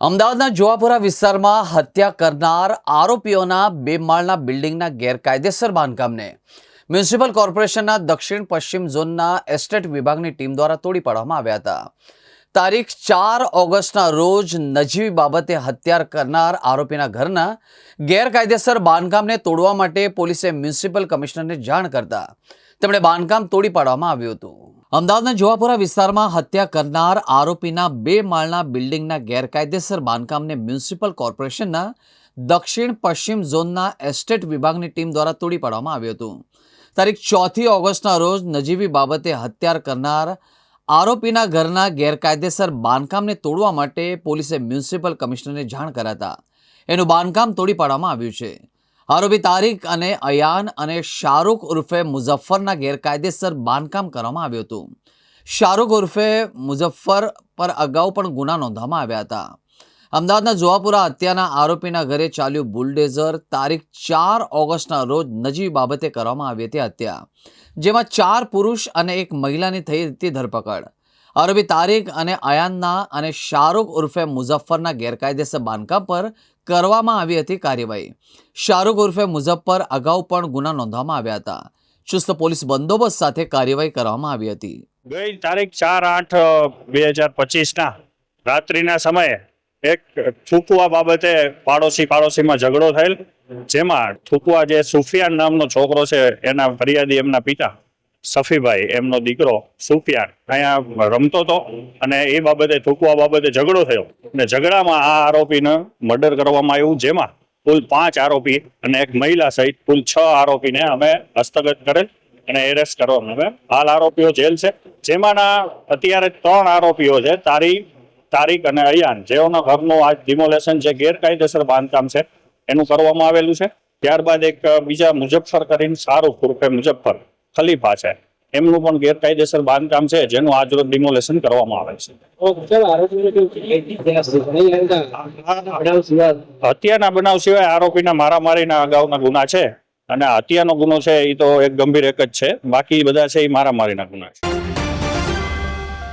અમદાવાદના જોવાપુરા વિસ્તારમાં હત્યા કરનાર આરોપીઓના બે માળના બિલ્ડિંગના ગેરકાયદેસર બાંધકામને. મ્યુનિસિપલ કોર્પોરેશનના દક્ષિણ પશ્ચિમ ઝોનના એસ્ટેટ વિભાગની ટીમ દ્વારા તોડી પાડવામાં આવ્યા હતા. તારીખ ચાર ઓગસ્ટના રોજ નજીવી બાબતે હત્યા કરનાર આરોપીના ઘરના ગેરકાયદેસર બાંધકામને તોડવા માટે પોલીસે મ્યુનિસિપલ કમિશનરને જાણ કરતા તેમણે બાંધકામ તોડી પાડવામાં આવ્યું હતું. અમદાવાદના જોવાપુરા વિસ્તારમાં હત્યા કરનાર આરોપીના બે માળના બિલ્ડિંગના ગેરકાયદેસર બાંધકામને મ્યુનિસિપલ કોર્પોરેશનના દક્ષિણ પશ્ચિમ ઝોનના એસ્ટેટ વિભાગની ટીમ દ્વારા તોડી પાડવામાં આવ્યું હતું. તારીખ ચોથી ઓગસ્ટના રોજ નજીવી બાબતે હત્યા કરનાર આરોપીના ઘરના ગેરકાયદેસર બાંધકામને તોડવા માટે પોલીસે મ્યુનિસિપલ કમિશનરને જાણ કરાતા. એનું બાંધકામ તોડી પાડવામાં આવ્યું છે. આરોપી તારીખ અને અયાન અને શાહરૂખ ઉર્ફે મુઝફ્ફરના ગેરકાયદેસર બાંધકામ કરવામાં આવ્યું હતું. શાહરૂખ ઉર્ફે મુઝફ્ફર પર અગાઉ પણ ગુના નોંધવામાં આવ્યા હતા. અમદાવાદના જોવાપુરા હત્યાના આરોપીના ઘરે ચાલ્યું બુલડેઝર તારીખ ચાર ઓગસ્ટના રોજ નજીવી બાબતે કરવામાં આવી હતી હત્યા, જેમાં ચાર પુરુષ અને એક મહિલાની થઈ હતી ધરપકડ. આરોપી તારીક અને અયાનના અને શાહરૂખ ઉર્ફે મુઝફ્ફરના ગેરકાયદેસર બાંધકામ પર કરવામાં આવી હતી કાર્યવાહી. શાહરૂખ ઉર્ફે મુઝફ્ફર અગાઉ પણ ગુના નોંધવામાં આવ્યા હતા. ચુસ્ત પોલીસ બંદોબસ્ત સાથે કાર્યવાહી કરવામાં આવી હતી. ગઈ તારીખ ચાર આઠ બે હજાર પચીસના રાત્રિના સમયે એક થૂકવા બાબતે પાડોશી પાડોશીમાં ઝઘડો થયેલ, જેમાં થૂકવા જે સુફિયાન નામનો છોકરો છે, એના ફરિયાદી એમના પિતા સફીભાઈ, એમનો દીકરો સુફિયાન. અહીંયા રમતો હતો અને એ બાબતે થૂકવા બાબતે ઝઘડો થયો. અને ઝઘડામાં આ આરોપીને મર્ડર કરવામાં આવ્યું, જેમાં કુલ પાંચ આરોપી અને એક મહિલા સહિત કુલ છ આરોપીને અમે હસ્તગત કરેલ અને એરેસ્ટ કરવામાં આવે. હાલ આરોપીઓ જેલ છે. જેમાંના અત્યારે ત્રણ આરોપીઓ છે, તારી તારીખ અને અયાન. જેઓના ઘરનું આજ ડિમોલેશન જે ગેરકાયદેસર બાંધકામ છે, એનું કરવામાં આવેલું છે. ત્યારબાદ એક બીજા મુજફ્ફર કરીને સારું ઉર્ફે મુજફ્ફર ખલીફા છે. એમનું પણ ગેરકાયદેસર બાંધકામ છે, જેનું આજરોજ ડિમોલેશન કરવામાં આવે છે. હત્યાના બનાવ સિવાય આરોપીના મારામારીના અગાઉના ગુના છે, અને હત્યાનો ગુનો છે એ તો એક ગંભીર એક જ છે. બાકી બધા છે એ મારામારીના ગુના છે.